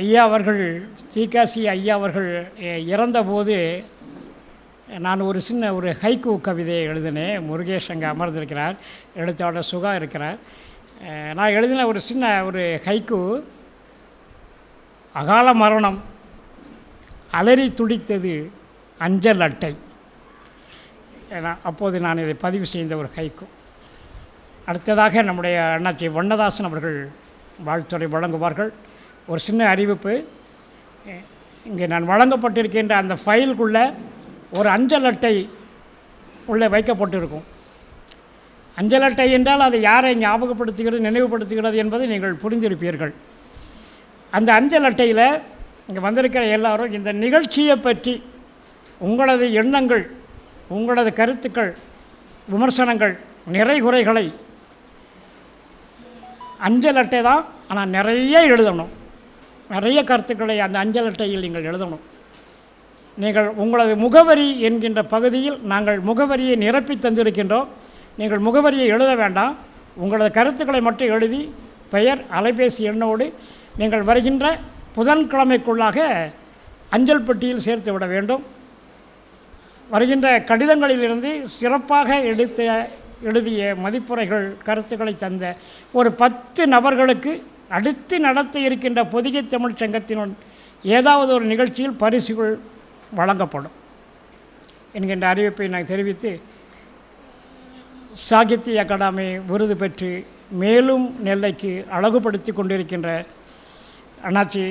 ஐயா அவர்கள் தீகாசி ஐயா அவர்கள் இறந்தபோது நான் ஒரு சின்ன ஒரு ஹைக்கூ கவிதையை எழுதினேன். முருகேஷ் அங்கே அமர்ந்திருக்கிறார். எழுத்தாளர் சுகா இருக்கிறார். நான் எழுதின ஒரு சின்ன ஒரு ஹைக்கூ அகால மரணம் அலறி துடித்தது அஞ்சல் அட்டை. அப்போது நான் இதை பதிவு செய்த ஒரு ஹைக்கூ. அடுத்ததாக நம்முடைய அண்ணாச்சி வண்ணதாசன் அவர்கள் வாழ்த்துறை வழங்குவார்கள். ஒரு சின்ன அறிவிப்பு. இங்கே நான் வழங்கப்பட்டிருக்கின்ற அந்த ஃபைலுக்குள்ளே ஒரு அஞ்சல் அட்டை உள்ளே வைக்கப்பட்டிருக்கும். அஞ்சல் அட்டை என்றால் அது யாரை ஞாபகப்படுத்துகிறது நினைவுபடுத்துகிறது என்பதை நீங்கள் புரிந்திருப்பீர்கள். அந்த அஞ்சல் அட்டையில் இங்கே வந்திருக்கிற எல்லாரும் இந்த நிகழ்ச்சியை பற்றி உங்களது எண்ணங்கள் உங்களது கருத்துக்கள் விமர்சனங்கள் நிறைகுறைகளை அஞ்சல் அட்டை தான். ஆனால் நிறைய எழுதணும். நிறைய கருத்துக்களை அந்த அஞ்சல் அட்டையில் நீங்கள் எழுதணும். நீங்கள் உங்களது முகவரி என்கின்ற பகுதியில் நாங்கள் முகவரியை நிரப்பி தந்திருக்கின்றோம். நீங்கள் முகவரியை எழுத வேண்டாம். உங்களது கருத்துக்களை மட்டும் எழுதி பெயர் அலைபேசி எண்ணோடு நீங்கள் வருகின்ற புதன்கிழமைக்குள்ளாக அஞ்சல் பெட்டியில் சேர்த்து விட வேண்டும். வருகின்ற கடிதங்களிலிருந்து சிறப்பாக எடுத்த எழுதிய மதிப்புரைகள் கருத்துக்களை தந்த ஒரு பத்து நபர்களுக்கு அடுத்து நடத்த இருக்கின்ற பொதிகை தமிழ் சங்கத்தினுள் ஏதாவது ஒரு நிகழ்ச்சியில் பரிசுகள் வழங்கப்படும் என்கின்ற அறிவிப்பை நான் தெரிவித்து சாகித்ய அகாடமி விருது பெற்று மேலும் நெல்லைக்கு அழகுபடுத்தி கொண்டிருக்கின்ற அண்ணாச்சி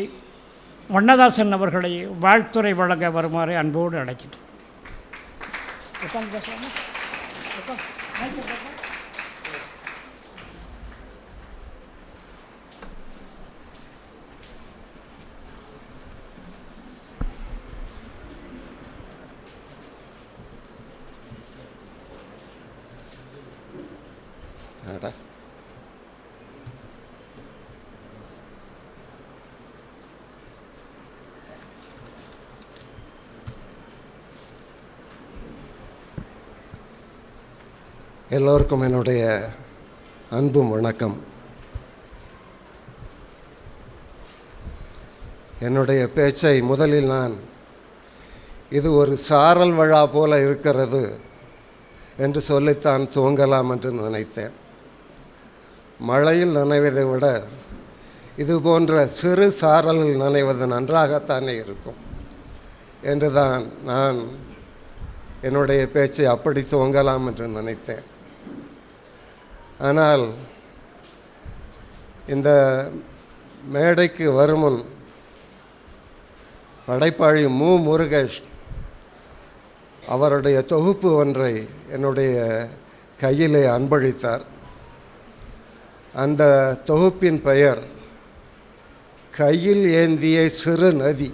வண்ணதாசன் அவர்களை வாழ்த்துறை வழங்க வருமாறு அன்போடு அழைக்கின்றேன். எல்லோருக்கும் என்னுடைய அன்பும் வணக்கம். என்னுடைய பேச்சை முதலில் நான் இது ஒரு சாரல் விழா போல இருக்கிறது என்று சொல்லித்தான் துவங்கலாம் என்று நினைத்தேன். மழையில் நனைவதை விட இது போன்ற சிறு சாரலில் நனைவது நன்றாகத்தானே இருக்கும் என்று தான் நான் என்னுடைய பேச்சை அப்படி துவங்கலாம் என்று நினைத்தேன். ஆனால் இந்த மேடைக்கு வருமுன் படைப்பாளி மு. முருகேஷ் அவருடைய தொகுப்பு ஒன்றை என்னுடைய கையிலே அன்பளித்தார். அந்த தொகுப்பின் பெயர் கையில் ஏந்திய சிறு நதி.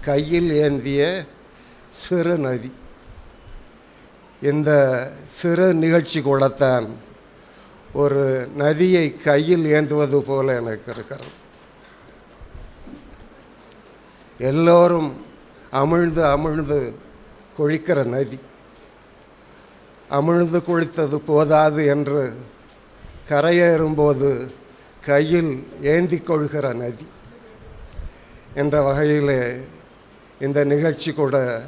கையில் ஏந்திய சிறு நதி. இந்த சிறு நிகழ்ச்சி கூடத்தான் ஒரு நதியை கையில் ஏந்துவது போல எனக்கு இருக்கிறது. எல்லோரும் அமிழ்ந்து அமிழ்ந்து கொழிக்கிற நதி. அமிழ்ந்து குளித்தது போதாது என்று கரையேறும்போது கையில் ஏந்தி கொள்கிற நதி. என்ற வகையிலே இந்த நிகழ்ச்சி கூட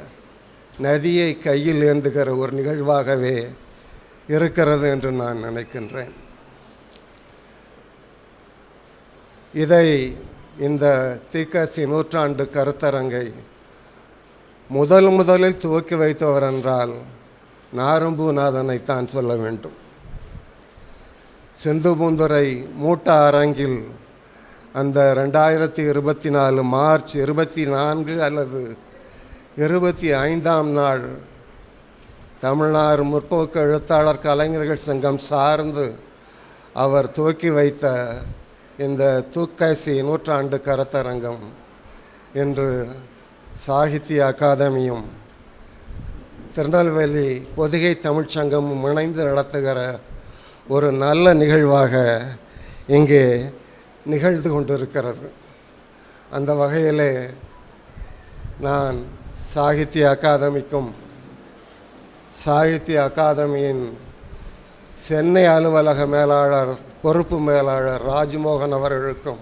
நதியை கையில் ஏந்துகிற ஒரு நிகழ்வாகவே இருக்கிறது என்று நான் நினைக்கின்றேன். இதை இந்த தீக்கசி நூற்றாண்டு கருத்தரங்கை முதல் முதலில் துவக்கி வைத்தவர் என்றால் நாரும்பூநாதனைத்தான் சொல்ல வேண்டும். சிந்துபூந்துரை மூட்ட அரங்கில் அந்த ரெண்டாயிரத்தி இருபத்தி நாலு மார்ச் இருபத்தி நான்கு அல்லது இருபத்தி ஐந்தாம் நாள் தமிழ்நாடு முற்போக்கு எழுத்தாளர் கலைஞர்கள் சங்கம் சார்ந்து அவர் துவக்கி வைத்த இந்த தூக்காசி நூற்றாண்டு கருத்தரங்கம் இன்று சாகித்ய அகாதமியும் திருநெல்வேலி பொதிகை தமிழ்ச்சங்கமும் இணைந்து நடத்துகிற ஒரு நல்ல நிகழ்வாக இங்கே நிகழ்ந்து கொண்டிருக்கிறது. அந்த வகையிலே நான் சாகித்ய அகாதமிக்கும் சாகித்ய அகாதமியின் சென்னை அலுவலக மேலாளர் பொறுப்பு மேலாளர் ராஜ்மோகன் அவர்களுக்கும்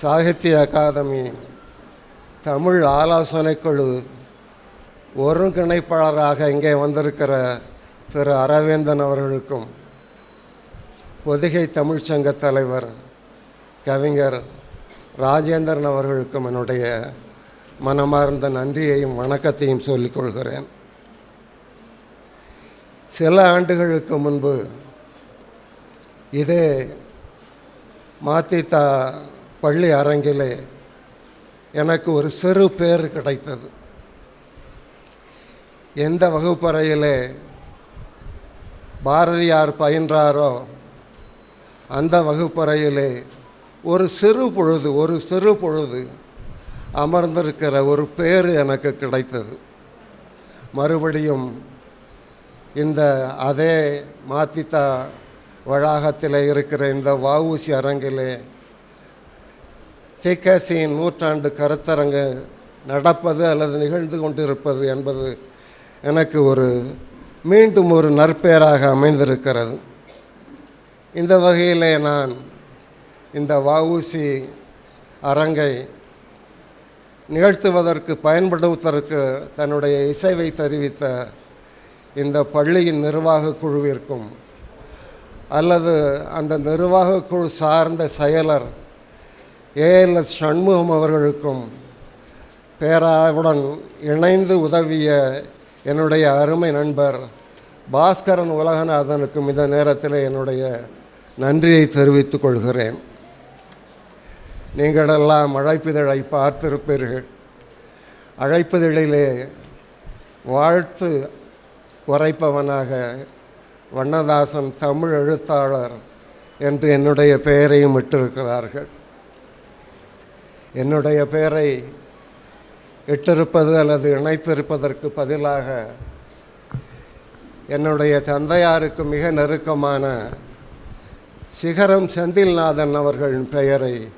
சாகித்ய அகாதமி தமிழ் ஆலோசனைக்குழு ஒருங்கிணைப்பாளராக இங்கே வந்திருக்கிற திரு அரவேந்தன் அவர்களுக்கும் பொதிகை தமிழ்ச்சங்க தலைவர் கவிஞர் ராஜேந்திரன் அவர்களுக்கும் என்னுடைய மனமார்ந்த நன்றியையும் வணக்கத்தையும் சொல்லிக் கொள்கிறேன். சில ஆண்டுகளுக்கு முன்பு இதே மாத்தித்தா பள்ளி அரங்கிலே எனக்கு ஒரு சிறு பேர் கிடைத்தது. எந்த வகுப்பறையிலே பாரதியார் பயின்றாரோ அந்த வகுப்பறையிலே ஒரு சிறு பொழுது ஒரு சிறு பொழுது அமர்ந்திருக்கிற ஒரு பேர் எனக்கு கிடைத்தது. மறுபடியும் இந்த அதே மாத்தித்தா வளாகத்தில் இருக்கிற இந்த வஉசி அரங்கிலே தேக்காசியின் நூற்றாண்டு கருத்தரங்கு நடப்பது அல்லது நிகழ்ந்து கொண்டிருப்பது என்பது எனக்கு ஒரு மீண்டும் ஒரு நற்பெயராக அமைந்திருக்கிறது. இந்த வகையிலே நான் இந்த வஉசி அரங்கை நிகழ்த்துவதற்கு பயன்படுத்துவதற்கு தன்னுடைய இசைவை தெரிவித்த இந்த பள்ளியின் நிர்வாக குழுவிற்கும் அல்லது அந்த நிர்வாக குழு சார்ந்த செயலர் ஏஎல்எஸ் சண்முகம் அவர்களுக்கும் பேராவுடன் இணைந்து உதவிய என்னுடைய அருமை நண்பர் பாஸ்கரன் உலகநாதனுக்கும் இந்த நேரத்தில் என்னுடைய நன்றியை தெரிவித்துக் கொள்கிறேன். நீங்களெல்லாம் அழைப்பிதழை பார்த்திருப்பீர்கள். அழைப்பிதழிலே வாழ்த்து உரைப்பவனாக வண்ணதாசன் தமிழ் எழுத்தாளர் என்று என்னுடைய பெயரையும் இட்டிருக்கிறார்கள். என்னுடைய பெயரை இட்டிருப்பது அல்லது இணைத்திருப்பதற்கு பதிலாக என்னுடைய தந்தையாருக்கு மிக நெருக்கமான சிகரம் செந்தில்நாதன் அவர்களின் பெயரை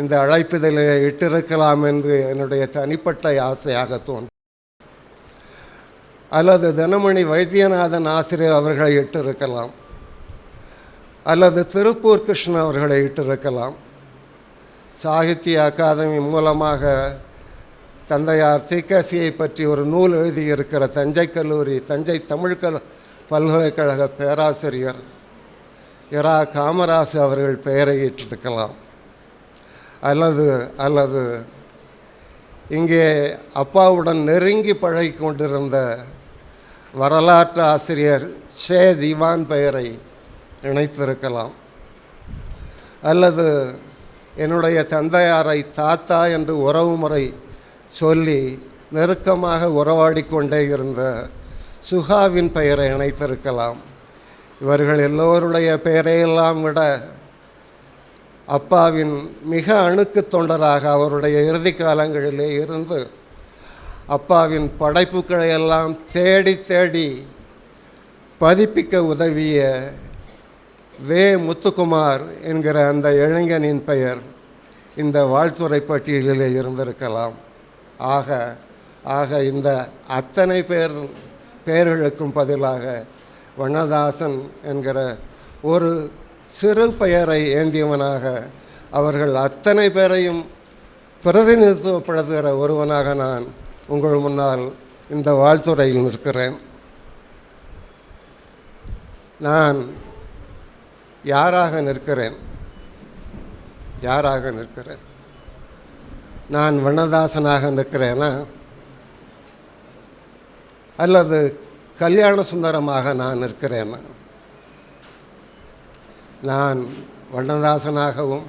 இந்த அழைப்பிதழை இட்டிருக்கலாம் என்று என்னுடைய தனிப்பட்ட ஆசையாக தோன்றும். அல்லது தினமணி வைத்தியநாதன் ஆசிரியர் அவர்களை இட்டிருக்கலாம். அல்லது திருப்பூர் கிருஷ்ணன் அவர்களை இட்டிருக்கலாம். சாகித்ய அகாதமி மூலமாக தந்தையார் தீக்காசியை பற்றி ஒரு நூல் எழுதியிருக்கிற தஞ்சை கல்லூரி தஞ்சை தமிழ் கல் பல்கலைக்கழக பேராசிரியர் இரா. காமராசு அவர்கள் பெயரை இட்டிருக்கலாம் அல்லது அல்லது இங்கே அப்பாவுடன் நெருங்கி பழகி கொண்டிருந்த வரலாற்று ஆசிரியர் ஷே திவான் பெயரை இணைத்திருக்கலாம். அல்லது என்னுடைய தந்தையாரை தாத்தா என்று உறவுமுறை சொல்லி நெருக்கமாக உறவாடி கொண்டே இருந்த சுஹாவின் பெயரை இணைத்திருக்கலாம். இவர்கள் எல்லோருடைய பெயரையெல்லாம் விட அப்பாவின் மிக அணுக்கு தொண்டராக அவருடைய இறுதி காலங்களிலே இருந்து அப்பாவின் படைப்புகளை எல்லாம் தேடி தேடி பதிப்பிக்க உதவிய வே. முத்துக்குமார் என்கிற அந்த இளைஞனின் பெயர் இந்த வாழ்த்துறை பட்டியலிலே இருந்திருக்கலாம். ஆக ஆக இந்த அத்தனை பேர் பெயர்களுக்கும் பதிலாக வண்ணதாசன் என்கிற ஒரு சிறு பெயரை ஏந்தியவனாக அவர்கள் அத்தனை பேரையும் பிரதிநிதித்துவப்படுத்துகிற ஒருவனாக நான் உங்கள் முன்னால் இந்த வாழ்த்துறையில் நிற்கிறேன். நான் யாராக நிற்கிறேன்? யாராக நிற்கிறேன்? நான் வண்ணதாசனாக நிற்கிறேனா? அல்லது கல்யாண சுந்தரமாக நான் நிற்கிறேனா? நான் வண்ணதாசனாகவும்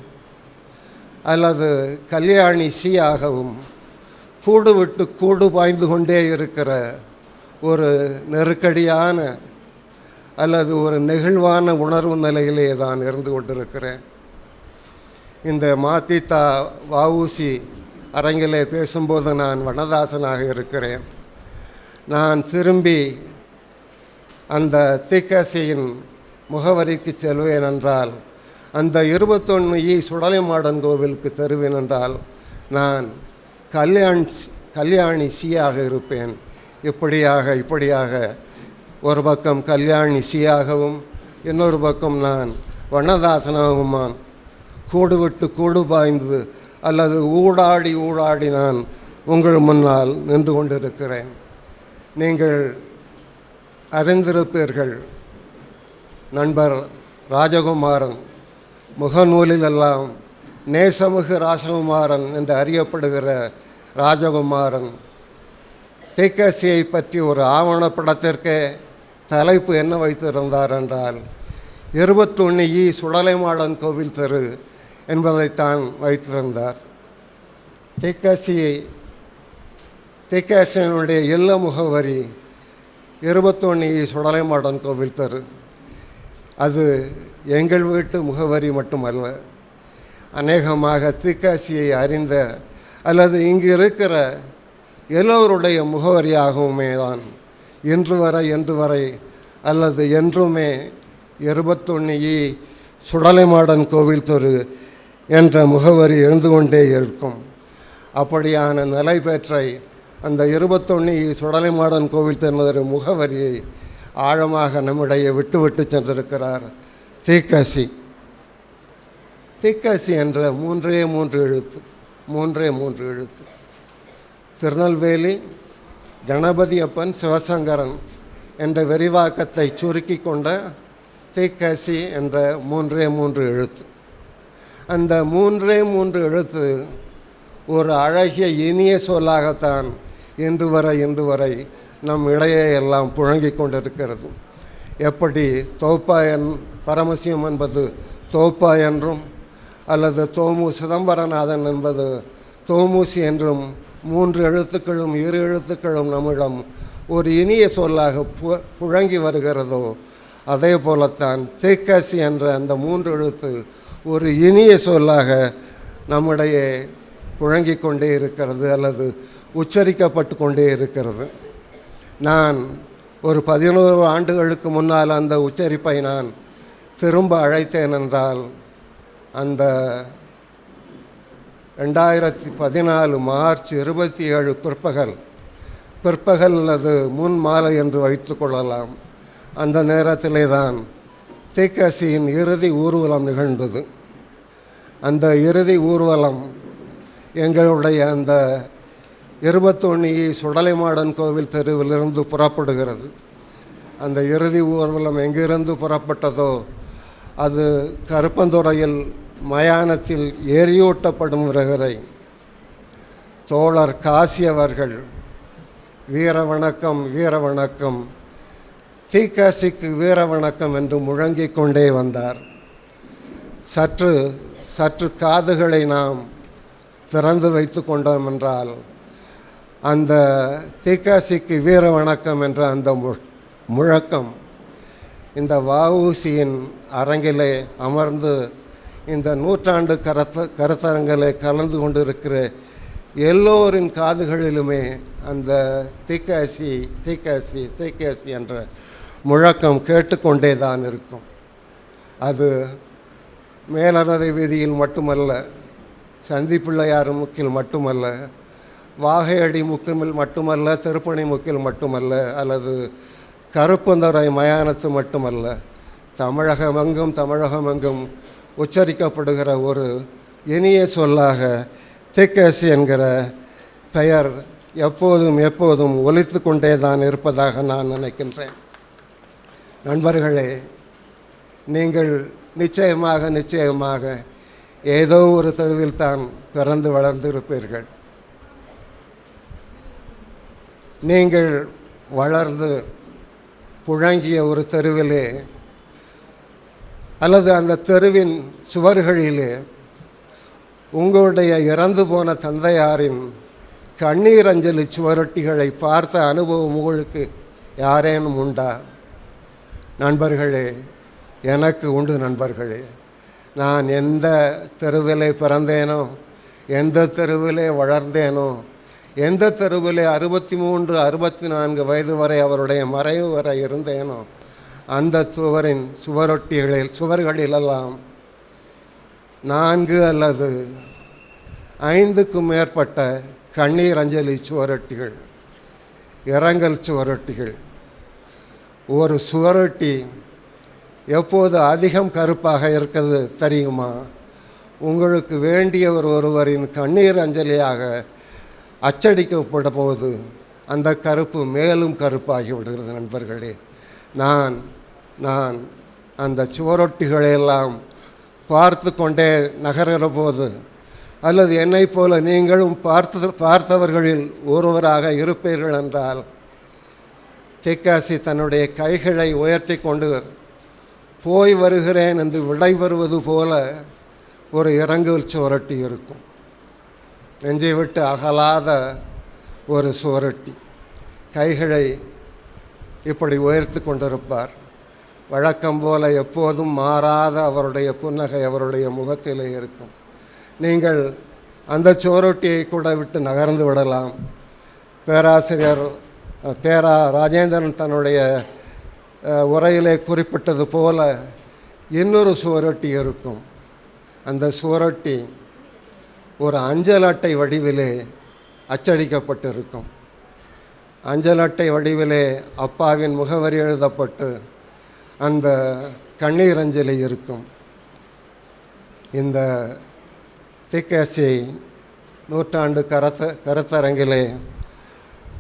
அல்லது கல்யாணி சியாகவும் கூடு விட்டு கூடு பாய்ந்து கொண்டே இருக்கிற ஒரு நெருக்கடியான அல்லது ஒரு நெகிழ்வான உணர்வு நிலையிலே தான் இருந்து கொண்டிருக்கிறேன். இந்த மாத்தித்தா வவுசி அரங்கிலே பேசும்போது நான் வனதாசனாக இருக்கிறேன். நான் திரும்பி அந்த திக்கசியின் முகவரிக்கு செல்வேன் என்றால் அந்த இருபத்தொன்று இ சுடலைமாடன் கோவிலுக்கு தருவேன் என்றால் நான் கல்யாண் கல்யாணி சியாக இருப்பேன். இப்படியாக இப்படியாக. ஒரு பக்கம் கல்யாணி சியாகவும் இன்னொரு பக்கம் நான் வண்ணதாசனாகுமான். கூடு விட்டு கூடு பாய்ந்து அல்லது ஊடாடி ஊடாடி நான் உங்கள் முன்னால் நின்று கொண்டிருக்கிறேன். நீங்கள் அறிந்திருப்பீர்கள். நண்பர் ராஜகுமாரன் முகநூலிலெல்லாம் நேசமுகு ராஜகுமாரன் என்று அறியப்படுகிற ராஜகுமாரன். தேக்கசியை பற்றி ஒரு ஆவணப்படத்திற்கே தலைப்பு என்ன வைத்திருந்தார் என்றால் இருபத்தொன்று இ சுடலைமாடன் கோவில் தெரு என்பதைத்தான் வைத்திருந்தார். தேக்காசியை தேக்காசியனுடைய இல்ல முகவரி இருபத்தொன்று இ சுடலைமாடன் கோவில் தெரு. அது எங்கள் வீட்டு முகவரி மட்டுமல்ல. அநேகமாக தீக்காசியை அறிந்த அல்லது இங்கு இருக்கிற எல்லோருடைய முகவரியாகவுமே தான் இன்று வரை என்று வரை அல்லது என்றுமே இருபத்தொன்று இ சுடலைமாடன் கோவில் தெரு என்ற முகவரி இருந்து கொண்டே இருக்கும். அப்படியான நிலை பெற்றை அந்த இருபத்தொன்று சுடலைமாடன் கோவில் தெரு முகவரியை ஆழமாக நம்முடைய விட்டு விட்டு சென்றிருக்கிறார் தீக்கசி தீக்கசி என்ற மூன்றே மூன்று எழுத்து மூன்றே மூன்று எழுத்து. திருநெல்வேலி கணபதி அப்பன் சிவசங்கரன் என்ற விரிவாக்கத்தை சுருக்கி கொண்ட தீக்கசி என்ற மூன்றே மூன்று எழுத்து. அந்த மூன்றே மூன்று எழுத்து ஒரு அழகிய இனிய சொல்லாகத்தான் இன்று வரை இன்று வரை நம் இடையே எல்லாம் புழங்கிக் கொண்டிருக்கிறது. எப்படி தோப்பாயன் பரமசிவம் என்பது தோப்பா என்றும் அல்லது தோமு சிதம்பரநாதன் என்பது தோமுசி என்றும் மூன்று எழுத்துக்களும் இரு எழுத்துக்களும் நம்மிடம் ஒரு இனிய சொல்லாக பு புழங்கி வருகிறதோ அதே போலத்தான் தேக்காசி என்ற அந்த மூன்று எழுத்து ஒரு இனிய சொல்லாக நம்முடைய புழங்கிக் கொண்டே இருக்கிறது அல்லது உச்சரிக்கப்பட்டு கொண்டே இருக்கிறது. நான் ஒரு பதினோரு ஆண்டுகளுக்கு முன்னால் அந்த உச்சரிப்பை நான் திரும்ப அழைத்தேன் என்றால் அந்த ரெண்டாயிரத்தி பதினாலு மார்ச் இருபத்தி ஏழு பிற்பகல் பிற்பகல் அல்லது முன் மாலை என்று வைத்துக்கொள்ளலாம் அந்த நேரத்திலே தான் தீக்கசியின் இறுதி ஊர்வலம் நிகழ்ந்தது. அந்த இறுதி ஊர்வலம் எங்களுடைய அந்த இருபத்தொன்னி சுடலைமாடன் கோவில் தெருவிலிருந்து புறப்படுகிறது. அந்த இறுதி ஊர்வலம் எங்கிருந்து புறப்பட்டதோ அது கருப்பந்துறையில் மயானத்தில் எரியூட்டப்படும் விறகரை. தோழர் காசி அவர்கள் வீர வணக்கம் வீர வணக்கம். தீக்காசிக்கு வீர வணக்கம் என்று முழங்கிக் கொண்டே வந்தார். சற்று சற்று காதுகளை நாம் திறந்து வைத்து கொண்டோம் என்றால் அந்த தீக்காசிக்கு வீர வணக்கம் என்ற அந்த மு முழக்கம் இந்த வஉசியின் அரங்கிலே அமர்ந்து இந்த நூற்றாண்டு கருத்த கருத்தரங்களை கலந்து கொண்டிருக்கிற எல்லோரின் காதுகளிலுமே அந்த தீக்காசி தீக்காசி தீக்காசி என்ற முழக்கம் கேட்டுக்கொண்டே தான் இருக்கும். அது மேலரதை வீதியில் மட்டுமல்ல சந்திப்பிள்ளையார் முக்கில் மட்டுமல்ல வாகையடி முக்கில் மட்டுமல்ல திருப்பணி முக்கில் மட்டுமல்ல அல்லது கருப்பந்தரை மயானத்து மட்டுமல்ல தமிழகமெங்கும் தமிழகமெங்கும் உச்சரிக்கப்படுகிற ஒரு இனிய சொல்லாக திக்கேசி என்கிற பெயர் எப்போதும் எப்போதும் ஒலித்து கொண்டே தான் இருப்பதாக நான் நினைக்கின்றேன். நண்பர்களே நீங்கள் நிச்சயமாக நிச்சயமாக ஏதோ ஒரு தெருவில் தான் பிறந்து வளர்ந்திருப்பீர்கள். நீங்கள் வளர்ந்து புழங்கிய ஒரு தெருவிலே அல்லது அந்த தெருவின் சுவர்களிலே உங்களுடைய இறந்து போன தந்தையாரின் கண்ணீர் அஞ்சலி சுவரொட்டிகளை பார்த்த அனுபவம் உங்களுக்கு யாரேனும் உண்டா? நண்பர்களே எனக்கு உண்டு நண்பர்களே. நான் எந்த தெருவிலே பிறந்தேனோ எந்த தெருவிலே வளர்ந்தேனோ எந்த தெருவிலே அறுபத்தி மூன்று அறுபத்தி நான்கு வயது வரை அவருடைய மறைவு வரை இருந்தேனோ அந்த சுவரின் சுவரொட்டிகளில் சுவர்களிலெல்லாம் நான்கு அல்லது ஐந்துக்கும் மேற்பட்ட கண்ணீர் அஞ்சலி சுவரொட்டிகள் இரங்கல் சுவரொட்டிகள். ஒரு சுவரொட்டி எப்போது அதிகம் கருப்பாக இருக்கிறது தெரியுமா? உங்களுக்கு வேண்டியவர் ஒருவரின் கண்ணீர் அஞ்சலியாக அச்சடிக்கப்பட போது அந்த கருப்பு மேலும் கருப்பாகி விடுகிறது நண்பர்களே. நான் நான் அந்த சுவரொட்டிகளையெல்லாம் பார்த்து கொண்டே நகர்கிற போது அல்லது என்னைப் போல நீங்களும் பார்த்து பார்த்தவர்களில் ஒருவராக இருப்பீர்கள் என்றால் தெக்காசி தன்னுடைய கைகளை உயர்த்தி கொண்டு போய் வருகிறேன் என்று விடை வருவது போல ஒரு இறங்குவல் சுவரட்டி இருக்கும். நெஞ்சை விட்டு அகலாத ஒரு சுவரொட்டி. கைகளை இப்படி உயர்த்தி கொண்டிருப்பார். வழக்கம் போல எப்போதும் மாறாத அவருடைய புன்னகை அவருடைய முகத்திலே இருக்கும். நீங்கள் அந்த சுவரொட்டியை கூட விட்டு நகர்ந்து விடலாம். பேராசிரியர் பேரா ராஜேந்திரன் தன்னுடைய உரையிலே குறிப்பிட்டது போல இன்னொரு சுவரொட்டி இருக்கும். அந்த சுவரொட்டி ஒரு அஞ்சல் அட்டை வடிவிலே அச்சடிக்கப்பட்டிருக்கும். அஞ்சல் அட்டை வடிவிலே அப்பாவின் முகவரி எழுதப்பட்டு அந்த கண்ணீர் அஞ்சலி இருக்கும். இந்த திக்கேசி நூற்றாண்டு கரத்த கருத்தரங்கிலே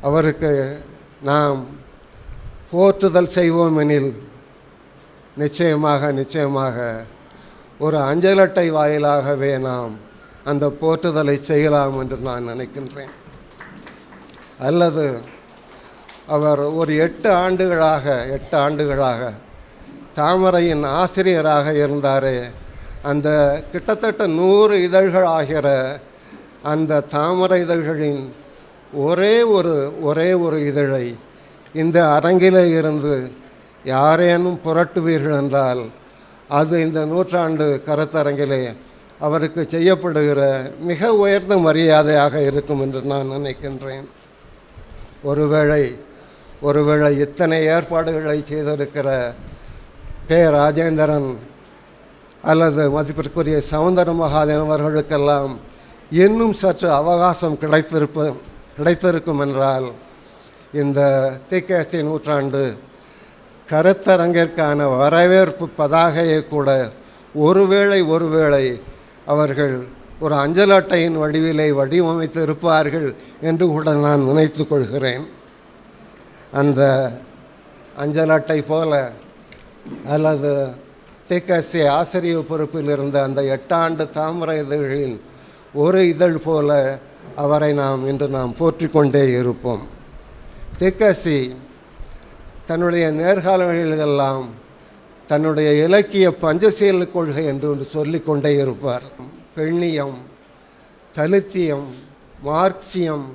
அவருக்கு நாம் போற்றுதல் செய்வோம் எனில் நிச்சயமாக நிச்சயமாக ஒரு அஞ்சல் அட்டை வாயிலாகவே நாம் அந்த போற்றுதலை செய்யலாம் என்று நான் நினைக்கின்றேன். அல்லது அவர் ஒரு எட்டு ஆண்டுகளாக எட்டு ஆண்டுகளாக தாமரையின் ஆசிரியராக இருந்தாரே அந்த கிட்டத்தட்ட நூறு இதழ்கள் ஆகிற அந்த தாமரை இதழ்களின் ஒரே ஒரு ஒரே ஒரு இதழை இந்த அரங்கிலே இருந்து யாரேனும் புரட்டுவீர்கள் என்றால் அது இந்த நூற்றாண்டு கருத்தரங்கிலே அவருக்கு செய்யப்படுகிற மிக உயர்ந்த மரியாதையாக இருக்கும் என்று நான் நினைக்கின்றேன். ஒருவேளை ஒருவேளை இத்தனை ஏற்பாடுகளை செய்திருக்கிற கே. ராஜேந்திரன் அல்லது மதிப்பிற்குரிய சவுந்தர மகாதேவன் அவர்களுக்கெல்லாம் இன்னும் சற்று அவகாசம் கிடைத்திருப்ப கிடைத்திருக்கும் என்றால் இந்த திகேசி நூற்றாண்டு கருத்தரங்கிற்கான வரவேற்பு பதாகையை கூட ஒருவேளை ஒருவேளை அவர்கள் ஒரு அஞ்சல் அட்டையின் வடிவிலை வடிவமைத்து இருப்பார்கள் என்று கூட நான் நினைத்து கொள்கிறேன். அந்த அஞ்சல் அட்டை போல அல்லது திகசி ஆசிரியர் பொறுப்பில் இருந்த அந்த எட்டாண்டு தாமரை இதழ்களின் ஒரு இதழ் போல அவரை நாம் இன்று நாம் போற்றிக் கொண்டே இருப்போம். திகசி தன்னுடைய நேர்காலங்களிலெல்லாம் தன்னுடைய இலக்கிய பஞ்சசீல கொள்கை என்று ஒன்று சொல்லிக் கொண்டே இருப்பார். பெண்ணியம் தலித்தியம் மார்க்சியம்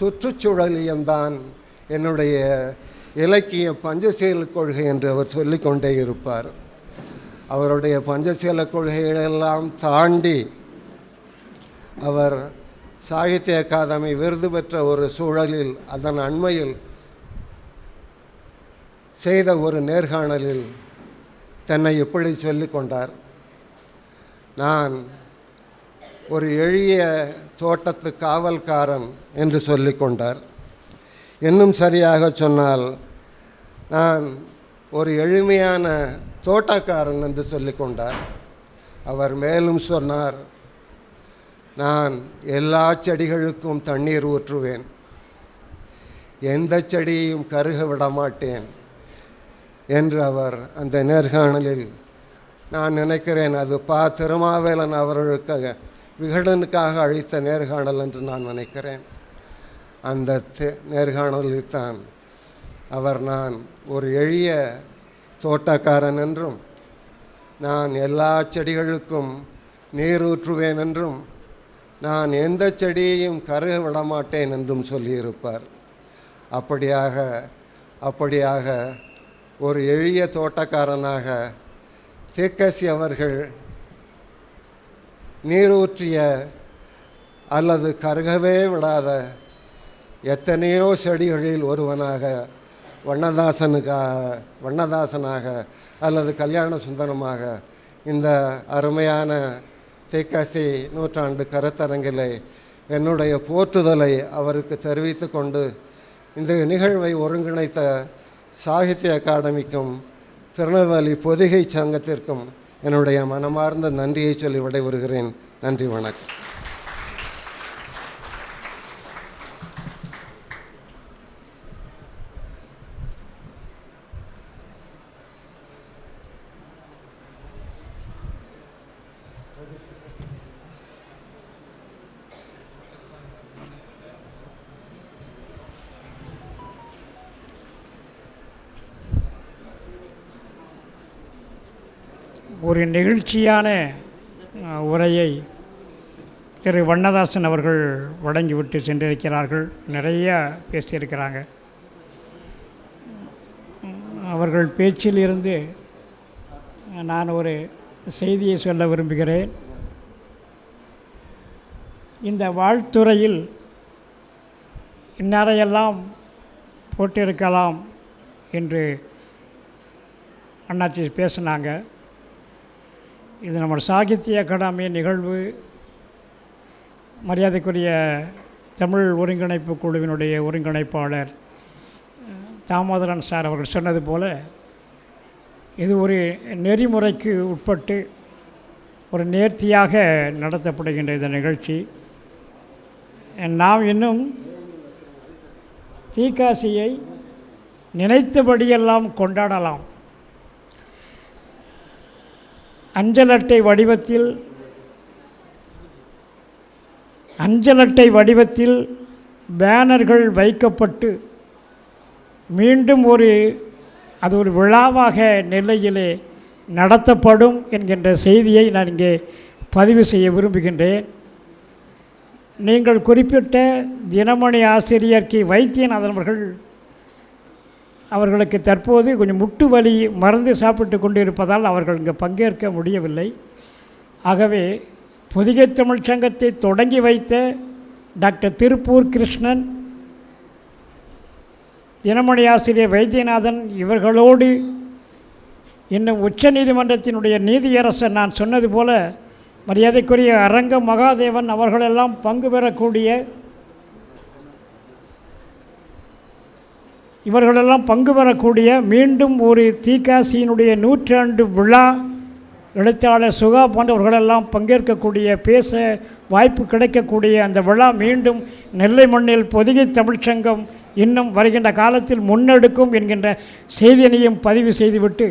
சுற்றுச்சூழலியம்தான் என்னுடைய இலக்கிய பஞ்சசீல கொள்கை என்று அவர் சொல்லிக்கொண்டே இருப்பார். அவருடைய பஞ்சசீல கொள்கைகளெல்லாம் தாண்டி அவர் சாகித்ய அகாதமி விருது பெற்ற ஒரு சூழலில் அதன் அண்மையில் செய்த ஒரு நேர்காணலில் தன்னை இப்படி சொல்லிக் கொண்டார்? நான் ஒரு எளிய தோட்டத்து காவல்காரன் என்று சொல்லிக்கொண்டார் இன்னும் சரியாக சொன்னால் நான் ஒரு எளிமையான தோட்டக்காரன் என்று சொல்லி கொண்டார். அவர் மேலும் சொன்னார் நான் எல்லா செடிகளுக்கும் தண்ணீர் ஊற்றுவேன். எந்த செடியையும் கருக விட மாட்டேன். என்று அவர் அந்த நேர்காணலில் நான் நினைக்கிறேன் அது பா திருமாவேலன் அவர்களுக்காக விகடனுக்காக அழித்த நேர்காணல் என்று நான் நினைக்கிறேன். அந்த நேர்காணலில் தான் அவர் நான் ஒரு எளிய தோட்டக்காரன் என்றும் நான் எல்லா செடிகளுக்கும் நீர் ஊற்றுவேன் என்றும் நான் எந்த செடியையும் கருக விடமாட்டேன் என்றும் சொல்லியிருப்பார். அப்படியாக அப்படியாக ஒரு எளிய தோட்டக்காரனாக தேக்கசி அவர்கள் நீரூற்றிய அல்லது கருகவே விடாத எத்தனையோ செடிகளில் ஒருவனாக வண்ணதாசனுக்காக வண்ணதாசனாக அல்லது கல்யாண சுந்தரமாக இந்த அருமையான தேக்காசி நூற்றாண்டு கருத்தரங்கிலே என்னுடைய போற்றுதலை அவருக்கு தெரிவித்து கொண்டு இந்த நிகழ்வை ஒருங்கிணைத்த சாகித்ய அகாடமிக்கும் திருநெல்வேலி பொதிகை சங்கத்திற்கும் என்னுடைய மனமார்ந்த நன்றியை சொல்லி விடைபெறுகிறேன். நன்றி வணக்கம். மகிழ்ச்சியான உரையை திரு வண்ணதாசன் அவர்கள் வழங்கிவிட்டு சென்றிருக்கிறார்கள். நிறைய பேசியிருக்கிறாங்க. அவர்கள் பேச்சிலிருந்து நான் ஒரு செய்தியை சொல்ல விரும்புகிறேன். இந்த வாழ்த்துறையில் இந்நறையெல்லாம் போட்டிருக்கலாம் என்று அண்ணாச்சி பேசினாங்க. இது நம்ம சாகித்ய அகாடமி நிகழ்வு. மரியாதைக்குரிய தமிழ் ஒருங்கிணைப்பு குழுவினுடைய ஒருங்கிணைப்பாளர் தாமோதரன் சார் அவர்கள் சொன்னது போல இது ஒரு நெறிமுறைக்கு உட்பட்டு ஒரு நேர்த்தியாக நடத்தப்படுகின்ற இந்த நிகழ்ச்சி. நாம் இன்னும் தீக்காசியை நினைத்தபடியெல்லாம் கொண்டாடலாம். அஞ்சல் அட்டை வடிவத்தில் அஞ்சல் அட்டை வடிவத்தில் பேனர்கள் வைக்கப்பட்டு மீண்டும் ஒரு அது ஒரு விழாவாக நெல்லையிலே நடத்தப்படும் என்கின்ற செய்தியை நான் இங்கே பதிவு செய்ய விரும்புகின்றேன். நீங்கள் குறிப்பிட்ட தினமணி ஆசிரியர் கி. வைத்தியநாதன் அவர்கள் அவர்களுக்கு தற்போது கொஞ்சம் முட்டு வலி மருந்து சாப்பிட்டு கொண்டு இருப்பதால் அவர்கள் இங்கே பங்கேற்க முடியவில்லை. ஆகவே பொதிகை தமிழ் சங்கத்தை தொடங்கி வைத்த டாக்டர் திருப்பூர் கிருஷ்ணன் தினமணி ஆசிரியர் வைத்தியநாதன் இவர்களோடு இன்னும் உச்சநீதிமன்றத்தினுடைய நீதியரசர் நான் சொன்னது போல மரியாதைக்குரிய அரங்க மகாதேவன் அவர்களெல்லாம் பங்கு பெறக்கூடிய இவர்களெல்லாம் பங்கு பெறக்கூடிய மீண்டும் ஒரு தீக்காசியினுடைய நூற்றாண்டு விழா எழுத்தாளர் சுகா போன்றவர்களெல்லாம் பங்கேற்கக்கூடிய பேச வாய்ப்பு கிடைக்கக்கூடிய அந்த விழா மீண்டும் நெல்லை மண்ணில் பொதிகை தமிழ்ச்சங்கம் இன்னும் வருகின்ற காலத்தில் முன்னெடுக்கும் என்கின்ற செய்தியனையும் பதிவு செய்துவிட்டு